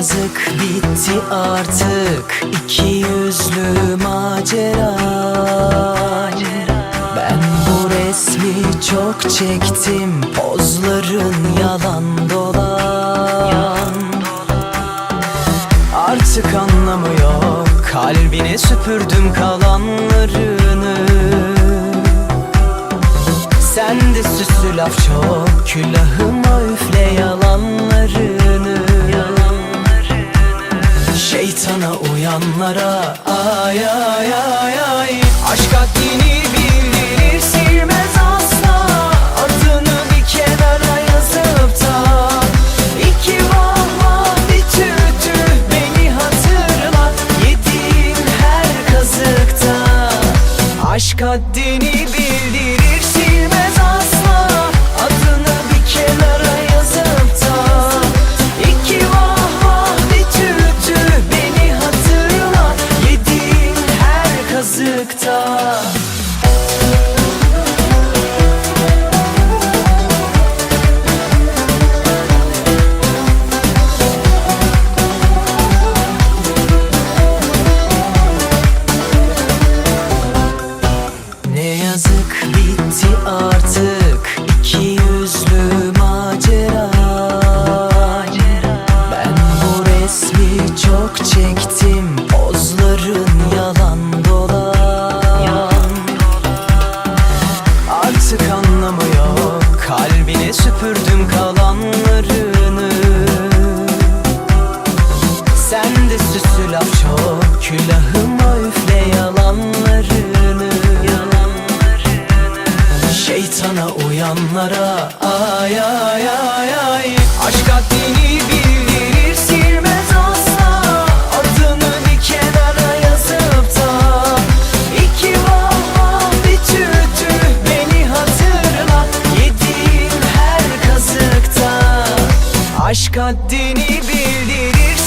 yazık bitti artık iki yüzlü macera. Ben bu resmi çok çektim pozların yalan dolan. Artık anlamı yok kalbine süpürdüm kalanlarını. Sen de süslü laf çok Külahıma üfle Uyanlara Ay ay ay ay. Aşk haddini bildirir Silmez asla. Adını bir kenara yazıp da. İki vah vah bir tüh Beni hatırlat Yediğin her kazıkta. Aşk haddini kazıkta Ne yazık bitti artık iki yüzlü macera. Ben bu resmi çok çektim süpürdüm kalanlarını sen de süslü laf çok Külahıma üfle yalanlarını. Şeytana uyanlara Ay ay ay ay. Aşk haddini bildirir Aşk haddini bildirir.